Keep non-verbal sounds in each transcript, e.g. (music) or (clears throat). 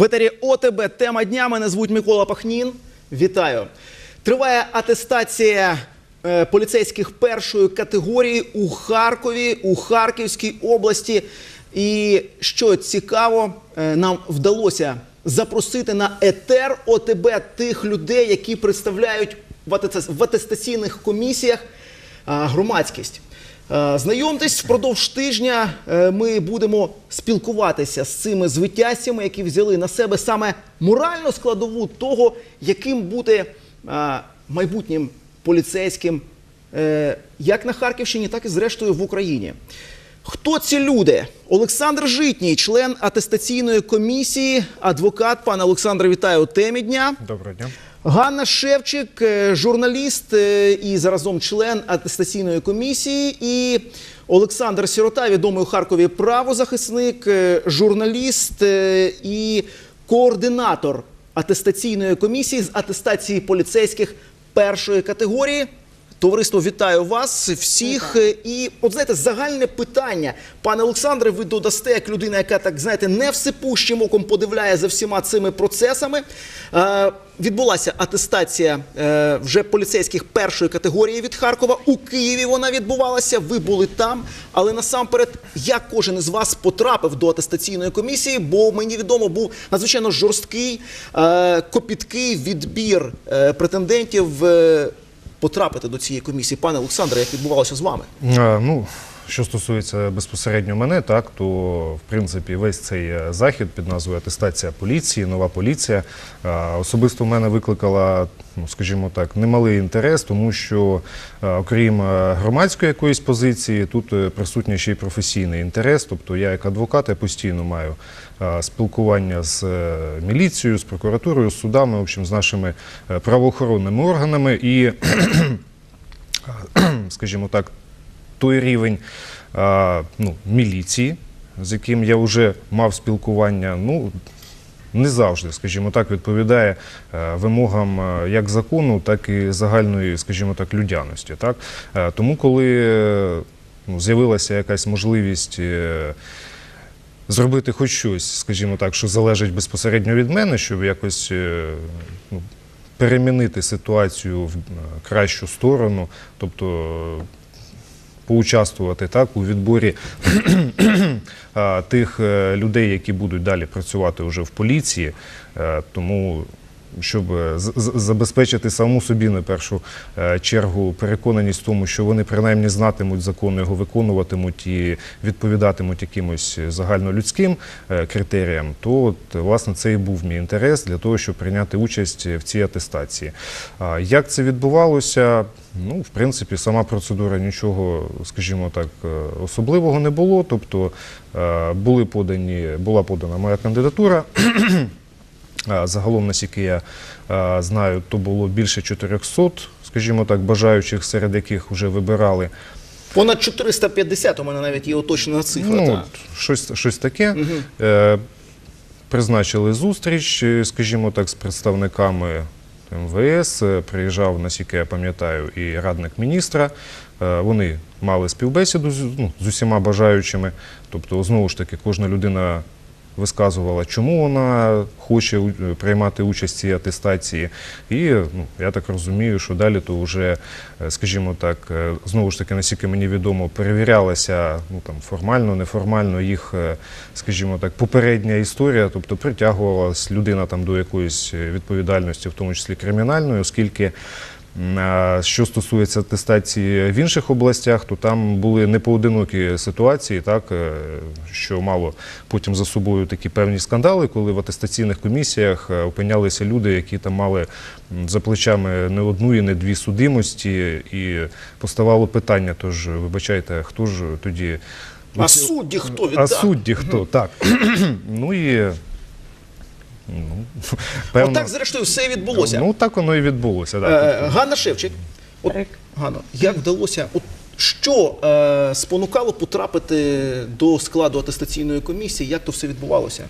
В етері ОТБ тема дня. Мене звуть Микола Пахнін. Вітаю. Триває атестація е, поліцейських першої категорії у Харкові, у Харківській області. І що цікаво, е, нам вдалося запросити на етер ОТБ тих людей, які представляють в атестаційних комісіях а, громадськість. Е, Знайомтесь, впродовж тижня е, ми будемо спілкуватися з цими звитязцями, які взяли на себе саме моральну складову того, яким бути е, майбутнім поліцейським як на Харківщині, так і зрештою в Україні. Хто ці люди? Олександр Житній, член атестаційної комісії, адвокат. Пане Олександре, вітаю у темі дня. Доброго дня. Ганна Шевчик, е, журналіст е, і заразом член атестаційної комісії, і Олександр Сірота, відомий у Харкові правозахисник, е, журналіст і координатор атестаційної комісії з атестації поліцейських першої категорії. Товариство, вітаю вас всіх. І от знаєте, загальне питання, пане Олександре, ви додасте як людина, яка так знаєте, не всепущим оком подивляє за всіма цими процесами. Е, відбулася атестація е, вже поліцейських першої категорії від Харкова. У Києві вона відбувалася. Ви були там. Але насамперед, як кожен із вас потрапив до атестаційної комісії, бо мені відомо був надзвичайно жорсткий, е, копіткий відбір е, претендентів. е, потрапити до цієї комісії. Пане Олександре, як відбувалося з вами? Е, Ну, що стосується безпосередньо мене, так то в принципі весь цей е, захід під назвою атестація поліції, нова поліція е, особисто в мене викликала, ну скажімо так, немалий інтерес, тому що е, окрім громадської якоїсь позиції, тут присутній ще й професійний інтерес. Тобто я як адвокат я постійно маю спілкування з міліцією, з прокуратурою, з судами, в общем, з нашими правоохоронними органами і. (clears throat) скажімо так, той рівень а, ну, міліції, з яким я вже мав спілкування, ну, не завжди, скажімо так, відповідає е, вимогам е, як закону, так і загальної, скажімо так, людяності. Так? Е, Тому, коли е, ну, з'явилася якась можливість. е, Зробити хоч щось, скажімо так, що залежить безпосередньо від мене, щоб якось е, ну, перемінити ситуацію в е, кращу сторону, тобто е, поучаствувати так у відборі (clears throat) тих е, людей, які будуть далі працювати вже в поліції. Е, Тому щоб е, забезпечити саму собі на першу е, чергу переконаність в тому, що вони принаймні знатимуть закон, його виконуватимуть і відповідатимуть якимось загальнолюдським е, критеріям, то от, власне це і був мій інтерес для того, щоб прийняти участь в цій атестації. Як це відбувалося? Ну, в принципі, сама процедура нічого, скажімо так, особливого не було. Тобто були подані, була подана моя кандидатура. Загалом, наскільки я знаю, то було більше 400, скажімо так, бажаючих, серед яких вже вибирали Понад 450, у мене навіть є уточнена цифра. ну, так. щось, щось таке. Е, призначили зустріч, е, скажімо так, з представниками МВС. Е, Приїжджав, наскільки я пам'ятаю, і радник міністра. Е, Вони мали співбесіду з, ну, з усіма бажаючими. Тобто, знову ж таки, кожна людина висказувала, чому вона хоче приймати участь в цій атестації. І ну, я так розумію, що далі то вже, е, скажімо так, е, знову ж таки, наскільки мені відомо, перевірялася ну, там, формально, неформально їх, е, скажімо так, попередня історія, тобто притягувалась людина там до якоїсь відповідальності, в тому числі кримінальної, оскільки. А Що стосується атестації в інших областях, то там були непоодинокі ситуації, так е, що мало потім за собою такі певні скандали, коли в атестаційних комісіях е, опинялися люди, які там мали за плечами не одну і не дві судимості, і поставало питання. Тож, вибачайте, хто ж тоді А судді хто а судді хто? Так. (clears throat) ну і ну, (laughs) певно, Отак, зрештою, все відбулося. ну так воно і відбулося. Так. Е, Ганна Шевчик, от, Ганна, як вдалося, от, що е, спонукало потрапити до складу атестаційної комісії, як то все відбувалося?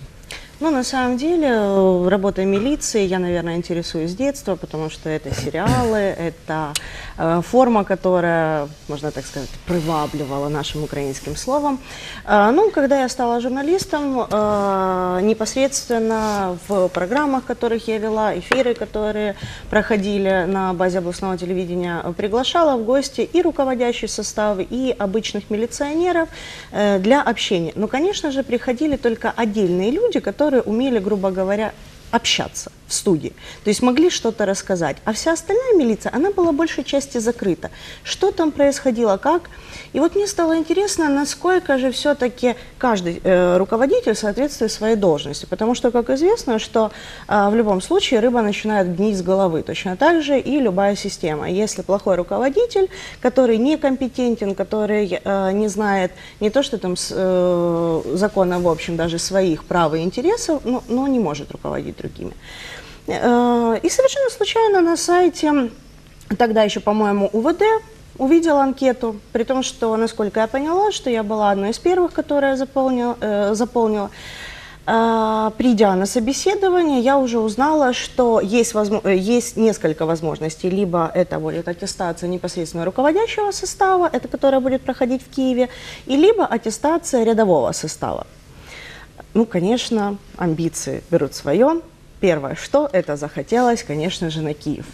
Ну, на самом деле, э, работой милиции я, наверное, интересуюсь с детства, потому что это сериалы, (coughs) это э, форма, которая, можно так сказать, привабливала нашим украинским словом. Э, ну, когда я стала журналистом, э, непосредственно в программах, которых я вела, эфиры, которые проходили на базе областного телевидения, э, приглашала в гости и руководящий состав, и обычных милиционеров э, для общения. Но, конечно же, приходили только отдельные люди, которые умели, грубо говоря, общаться студии. То есть могли что-то рассказать. А вся остальная милиция, она была большей части закрыта. Что там происходило, как. И вот мне стало интересно, насколько же все-таки каждый э, руководитель соответствует своей должности. Потому что, как известно, что э, в любом случае рыба начинает гнить с головы. Точно так же и любая система. Если плохой руководитель, который некомпетентен, который э, не знает не то, что там э, закона, в общем, даже своих прав и интересов, но, но не может руководить другими. Э, И совершенно случайно на сайте, тогда еще, по-моему, УВД, увидела анкету, при том, что, насколько я поняла, что я была одной из первых, которая заполнила, э, заполнила. А, Придя на собеседование, я уже узнала, что есть, возмо- э, есть несколько возможностей. Либо это будет аттестация непосредственно руководящего состава, это которая будет проходить в Киеве, и либо аттестация рядового состава. Ну, конечно, амбиции берут свое. Первое, что это захотелось, конечно же, на Киев.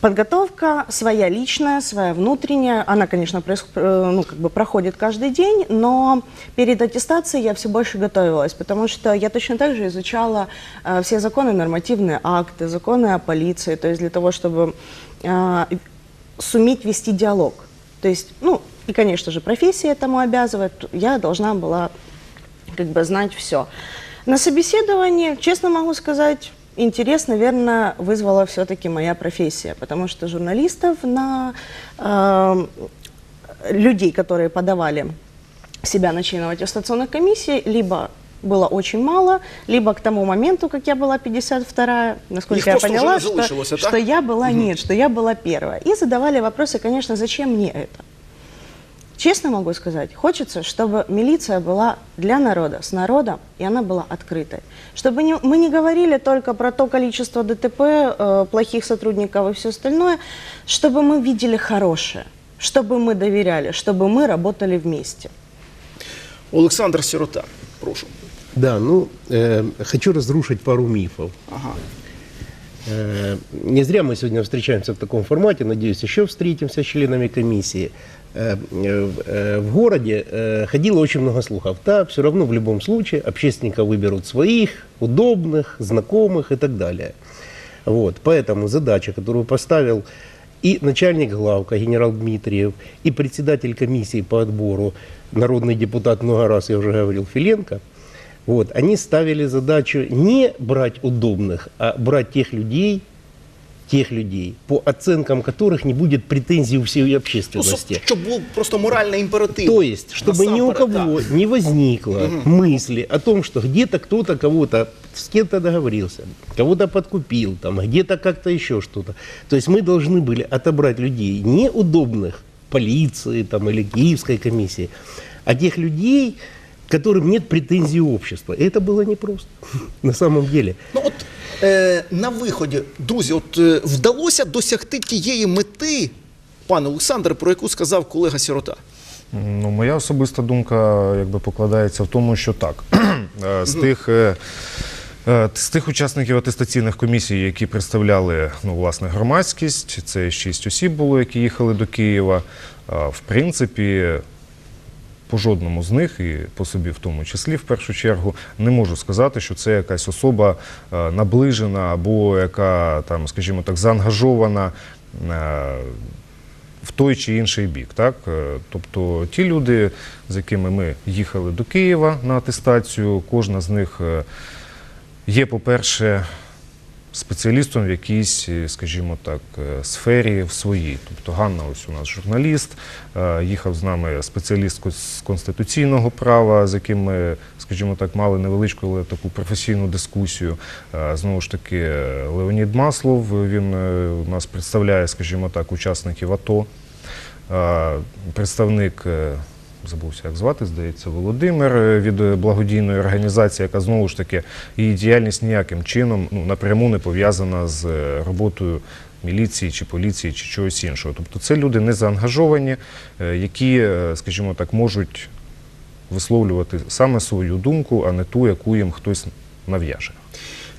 Подготовка своя личная, своя внутренняя, она, конечно, э, ну, как бы проходит каждый день, но перед аттестацией я все больше готовилась, потому что я точно так же изучала э, все законы, нормативные акты, законы о полиции, то есть для того, чтобы э, суметь вести диалог. То есть, ну, и, конечно же, профессия этому обязывает, я должна была как бы знать все. На собеседовании, честно могу сказать, интерес, наверное, вызвала все-таки моя профессия, потому что журналистов на э, людей, которые подавали себя на членов аттестационных комиссий, либо было очень мало, либо к тому моменту, как я была 52-я, насколько Их я поняла, что, что я была, нет, что я была первая. И задавали вопросы, конечно, зачем мне это? Честно могу сказать, хочется, чтобы милиция была для народа, с народом, и она была открытой. Чтобы не- мы не говорили только про то количество ДТП, э, плохих сотрудников и все остальное, чтобы мы видели хорошее, чтобы мы доверяли, чтобы мы работали вместе. Олександр Сирота, прошу. Да, ну, э, хочу разрушить пару мифов. Ага. Э, не зря мы сегодня встречаемся в таком формате, надеюсь, еще встретимся с членами комиссии. Э, э, э, в городе э, ходило очень много слухов. Да, все равно в любом случае общественника выберут своих, удобных, знакомых и так далее. Вот, поэтому задача, которую поставил и начальник главка генерал Дмитриев, и председатель комиссии по отбору, народный депутат много раз, я уже говорил, Филенко, вот, они ставили задачу не брать удобных, а брать тех людей, тех людей, по оценкам которых не будет претензий у всей Ну, общественности. щоб був просто моральний імператив. То есть, чтобы ни у кого так. не возникло мысли о том, что где-то кто-то кого-то с кем-то договорился, кого-то подкупил, там, где-то как-то еще что-то. То есть мы должны были отобрать людей неудобных полиции там, или киевской комиссии, а тех людей, которым нет претензий общества. И это было непросто (laughs) на самом деле. Ну от е, на виході, друзі, от е, вдалося досягти тієї мети, пане Олександре, про яку сказав колега Сірота. Ну, моя особиста думка якби покладається в тому, що так. (clears throat) Е, З тих, е, е, з тих учасників атестаційних комісій, які представляли ну, власне, громадськість, це шість осіб було, які їхали до Києва. В принципі, по жодному з них, і по собі в тому числі, в першу чергу, не можу сказати, що це якась особа е, наближена або яка там, скажімо так, заангажована. е, в той чи інший бік. Так? Е, Тобто ті люди, з якими ми їхали до Києва на атестацію, кожна з них є, по-перше, спеціалістом в якійсь, е, скажімо так, е, сфері в своїй. Тобто Ганна, ось у нас журналіст, е, їхав з нами спеціаліст з конституційного права, з яким ми, скажімо так, мали невеличку, але таку професійну дискусію. Знову ж таки, Леонід Маслов, він у нас представляє, скажімо так, учасників АТО. Представник забувся, як звати, здається, Володимир е, від е, благодійної організації, яка знову ж таки її діяльність ніяким чином ну, напряму не пов'язана з е, роботою міліції чи поліції чи чогось іншого. Тобто це люди не заангажовані, які, скажімо так, можуть висловлювати саме свою думку, а не ту, яку їм хтось нав'яже.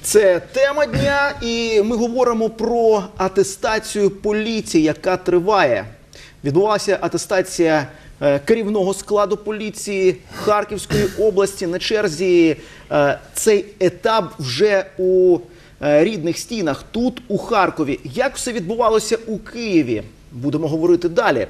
Це тема дня, і ми говоримо про атестацію поліції, яка триває. Відбулася атестація керівного складу поліції Харківської області. На черзі е, цей етап вже у е, рідних стінах, тут у Харкові. Як все відбувалося у Києві? Будемо говорити далі. Е,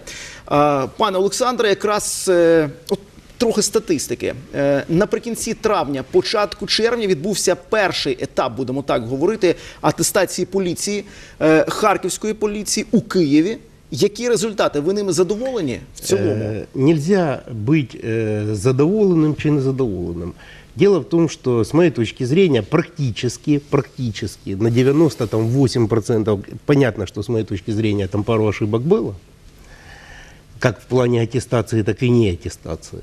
Пане Олександре, якраз е, от Трохи статистики. Е, Наприкінці травня, початку червня відбувся перший етап, будемо так говорити, атестації поліції е, Харківської поліції у Києві. Які результати? Ви ними задоволені в цілому? Э, Нельзя быть э, задоволенным чи незадоволенным. Дело в том, что, с моей точки зрения, практически, практически на 98%, понятно, что с моей точки зрения там пару ошибок было, как в плане аттестации, так и не аттестации.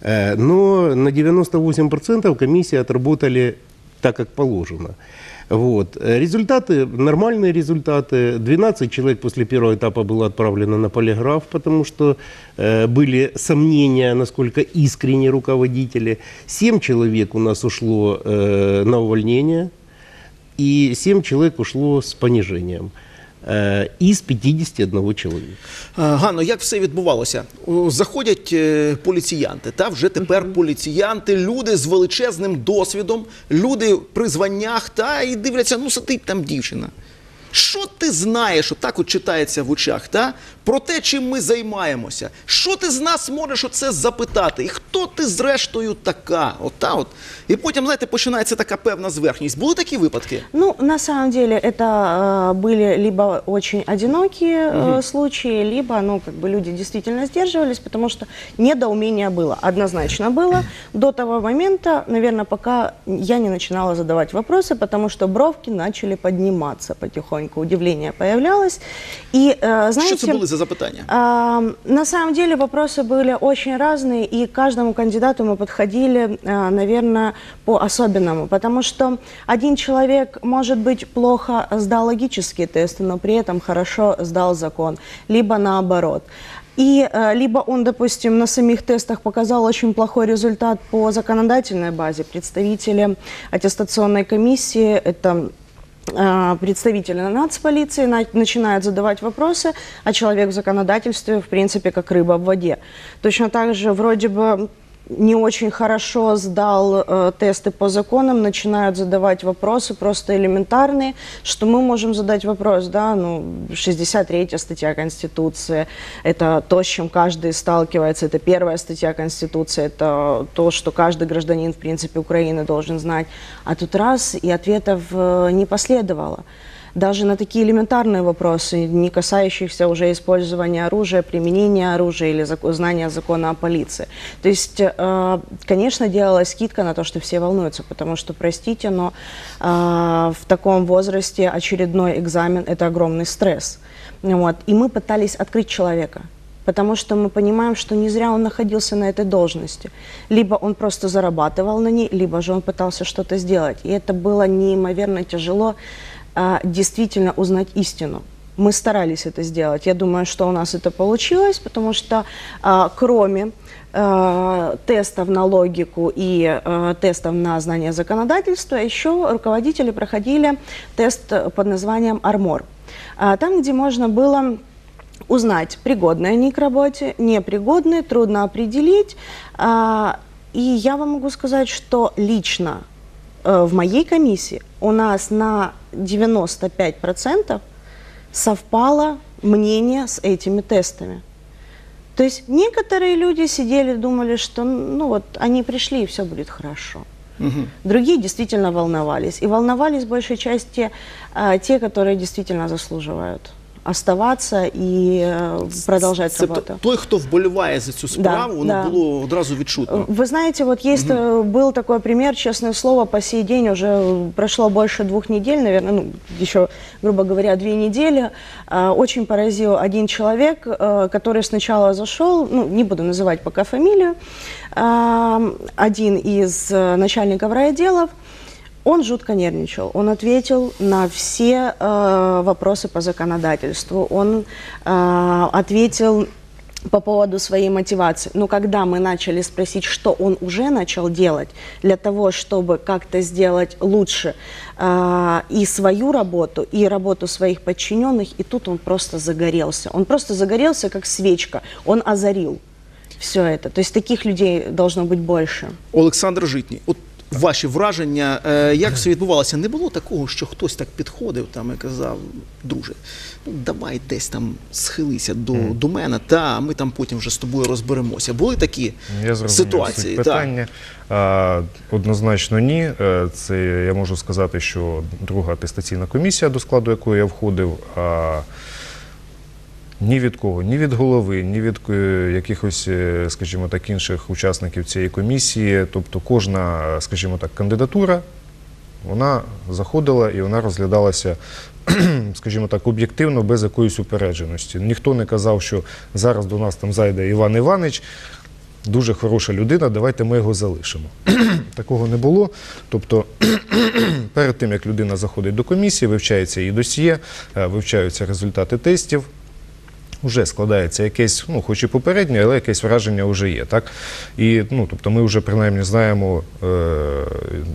Э, Но на 98% комиссии отработали так, как положено. Вот. Э, Результаты, нормальные результаты. 12 человек после первого этапа было отправлено на полиграф, потому что э, были сомнения, насколько искренне руководители. 7 человек у нас ушло э, на увольнение, и 7 человек ушло с понижением э, из 51 чоловіка Гано, Ганно, як все відбувалося? Заходять е, поліціянти, та вже тепер поліціянти, люди з величезним досвідом, люди при званнях, та і дивляться, ну сидить там дівчина. Що ти знаєш, отак от читається в очах, та? про те, чим ми займаємося? Що ти з нас можеш оце запитати? І хто ти зрештою така? Ота от. І потім, знаєте, починається така певна зверхність. Були такі випадки? Ну, на самом деле, это э, были либо очень одинокие э, случаи, либо, ну, как бы люди действительно сдерживались, потому что недоумение было, однозначно было до того момента, наверное, пока я не начинала задавать вопросы, потому что бровки начали подниматься потихоньку, Удивление появлялось. И, э, знаете... Що це були за запитання? А, На самом деле вопросы были очень разные, и к каждому кандидату мы подходили, а, наверное, по-особенному, потому что один человек, может быть, плохо сдал логические тесты, но при этом хорошо сдал закон, либо наоборот. И э, либо он, допустим, на самих тестах показал очень плохой результат по законодательной базе. Представители аттестационной комиссии, это э, представители нацполиции на- начинают задавать вопросы, а человек в законодательстве, в принципе, как рыба в воде. Точно так же вроде бы не очень хорошо сдал э, тесты по законам, начинают задавать вопросы просто элементарные, что мы можем задать вопрос, да, ну, 63 статья Конституции, это то, с чем каждый сталкивается, это первая статья Конституции, это то, что каждый гражданин, в принципе, Украины должен знать. А тут раз, и ответов э, не последовало Даже на такие элементарные вопросы, не касающиеся уже использования оружия, применения оружия или зако- знания закона о полиции. То есть, э, конечно, делалась скидка на то, что все волнуются, потому что, простите, но э, в таком возрасте очередной экзамен – это огромный стресс. Вот. И мы пытались открыть человека. Потому что мы понимаем, что не зря он находился на этой должности. Либо он просто зарабатывал на ней, либо же он пытался что-то сделать. И это было неимоверно тяжело действительно узнать истину. Мы старались это сделать. Я думаю, что у нас это получилось, потому что а, кроме э, тестов на логику и тестов на знание законодательства, еще руководители проходили тест под названием «Армор». А, Там, где можно было узнать, пригодны они к работе, непригодны, трудно определить. А, И я вам могу сказать, что лично э, в моей комиссии у нас на 95% совпало мнение с этими тестами. То есть некоторые люди сидели, думали, что ну вот они пришли и все будет хорошо. Другие действительно волновались. И волновались в большей части а, те, которые действительно заслуживают оставаться и э, продолжать Це работу. т- той, хто вболіває за цю справу, воно да. було одразу відчутно. Вы знаете, вот есть э, был такой пример, честное слово, по сей день уже э, прошло больше двух недель, наверное, ну, еще, грубо говоря, две недели. А, Очень поразил один человек, э, который сначала зашел, ну, не буду называть пока фамилию, а, один из э, начальников райотделов, он жутко нервничал. Он ответил на все э, вопросы по законодательству. Он э, ответил по поводу своей мотивации. Но когда мы начали спросить, что он уже начал делать для того, чтобы как-то сделать лучше э, и свою работу, и работу своих подчиненных, и тут он просто загорелся. Он просто загорелся, как свечка. Он озарил все это. То есть таких людей должно быть больше. Олександр Житній, от ваші враження, е, як все відбувалося? Не було такого, що хтось так підходив там і казав, друже, ну давай десь там схилися до, до мене, та ми там потім вже з тобою розберемося. Були такі Я ситуації? суть питання. А, однозначно ні. Е, Це я можу сказати, що друга атестаційна комісія, до складу якої я входив, ні від кого, ні від голови, ні від е, якихось, е, скажімо так, інших учасників цієї комісії. Тобто кожна, скажімо так, кандидатура, вона заходила і вона розглядалася, (clears throat) скажімо так, об'єктивно, без якоїсь упередженості. Ніхто не казав, що зараз до нас там зайде Іван Іванич, дуже хороша людина, давайте ми його залишимо. (clears throat) Такого не було. Тобто, (clears throat) перед тим як людина заходить до комісії, вивчається її досьє, е, вивчаються результати тестів. Вже складається якесь, ну, хоч і попереднє, але якесь враження вже є. Так? І, ну, тобто ми вже принаймні знаємо, е,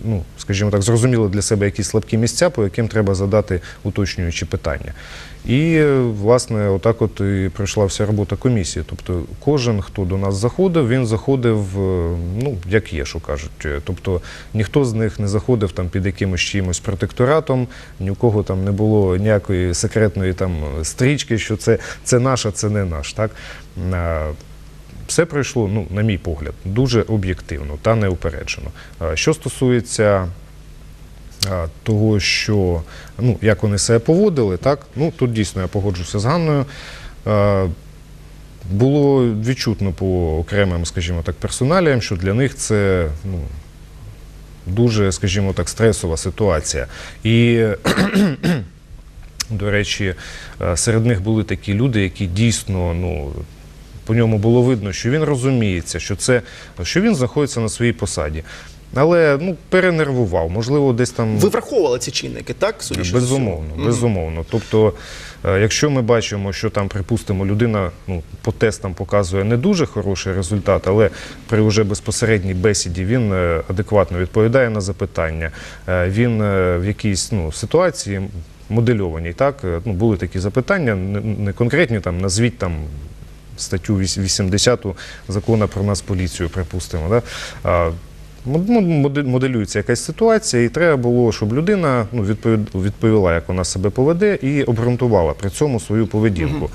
ну, скажімо так, зрозуміли для себе якісь слабкі місця, по яким треба задати уточнюючі питання. І, власне, отак от і пройшла вся робота комісії. Тобто кожен, хто до нас заходив, він заходив, е, ну, як є, що кажуть. Тобто ніхто з них не заходив там під якимось чимось протекторатом, ні у кого там не було ніякої секретної там стрічки, що це, це наш, а це не наш. Так? Е, Все пройшло, ну, на мій погляд, дуже об'єктивно та неупереджено. Е, Що стосується того, що ну, як вони себе поводили, так ну тут дійсно я погоджуся з Ганною. Е, Було відчутно по окремим, скажімо так, персоналіям, що для них це ну, дуже, скажімо так, стресова ситуація. І, (clears throat) до речі, е, серед них були такі люди, які дійсно ну, по ньому було видно, що він розуміється, що це що він знаходиться на своїй посаді. Але ну, перенервував, можливо, десь там Ви враховували ці чинники, так? Судячи Безумовно, усього? безумовно. Тобто, е, якщо ми бачимо, що там, припустимо, людина ну, по тестам показує не дуже хороший результат, але при уже безпосередній бесіді він е, адекватно відповідає на запитання, е, він в якійсь ну, ситуації модельованій, так, ну, були такі запитання, не, не конкретні, там, назвіть там статтю 80 закону про нас поліцію, припустимо. Да? А, мод- ну, модель- Моделюється якась ситуація, і треба було, щоб людина ну, відповід- відповіла, як вона себе поведе, і обґрунтувала при цьому свою поведінку.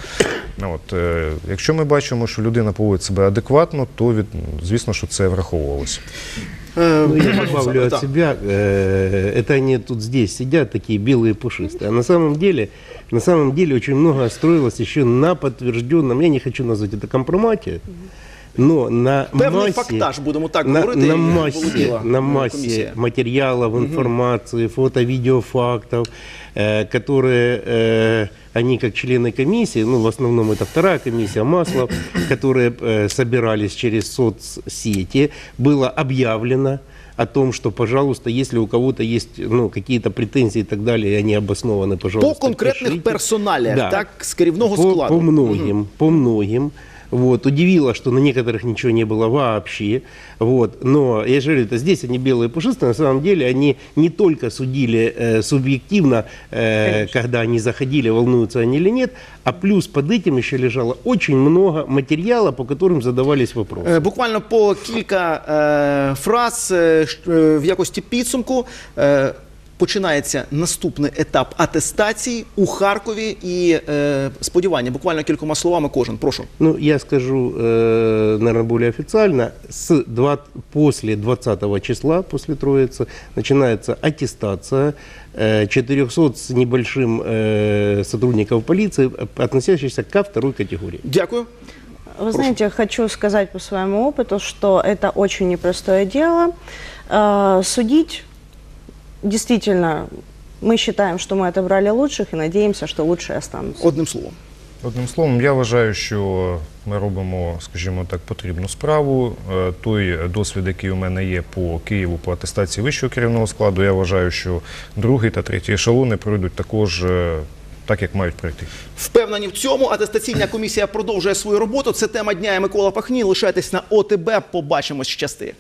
Ну, От, е, якщо ми бачимо, що людина поводить себе адекватно, то від, звісно, що це враховувалося. Е, Ну, я пане добавлю Олександре, от так. себя. э, Это они тут здесь сидят, такие белые пушистые. А на самом деле, на самом деле очень много строилось еще на подтвержденном, я не хочу назвать это компромате, но на Певний массе, фактаж, будемо так на, говорити. на і массе, володіла, на е, массе комісія. материалов, информации, фото, видео, фактов, э, которые э, они как члены комиссии, ну в основном это вторая комиссия Маслов, (coughs) которые э, собирались через соцсети, было объявлено о том, что, пожалуйста, если у кого-то есть ну, какие-то претензии и так далее, и они обоснованы, пожалуйста, По конкретних пишите. персоналіях, Да. так, з керівного по, складу. По многим, по многим. Вот, удивило, что на некоторых ничего не было вообще. Вот, но я же говорю, это здесь они белые и пушистые, на самом деле они не только судили э, субъективно, э, когда они заходили, волнуются они или нет, а плюс под этим еще лежало очень много материала, по которым задавались вопросы. Е, Буквально по кілька е, фраз е, ш- е, в якості підсумку. Е, починається наступний етап атестації у Харкові. І е, сподівання, буквально кількома словами, кожен. Прошу. Ну, я скажу, э, наверное, более официально. С два, после 20 числа, после Троицы, начинается аттестация э, 400 с небольшим э, сотрудников полиции, относящихся ко второй категории. Дякую. Вы знаете, хочу сказать по своему опыту, что это очень непростое дело. Э, Судить действительно мы считаем, что мы отобрали лучших и надеемся, что лучшие останутся. Одним словом. Одним словом, я вважаю, що ми робимо, скажімо так, потрібну справу. Е, Той досвід, який у мене є по Києву по атестації вищого керівного складу, я вважаю, що другий та третій ешелони пройдуть також е, так, як мають пройти. Впевнені в цьому. Атестаційна комісія продовжує свою роботу. Це тема дня. Я Микола Пахній. Лишайтесь на ОТБ. Побачимось щасти.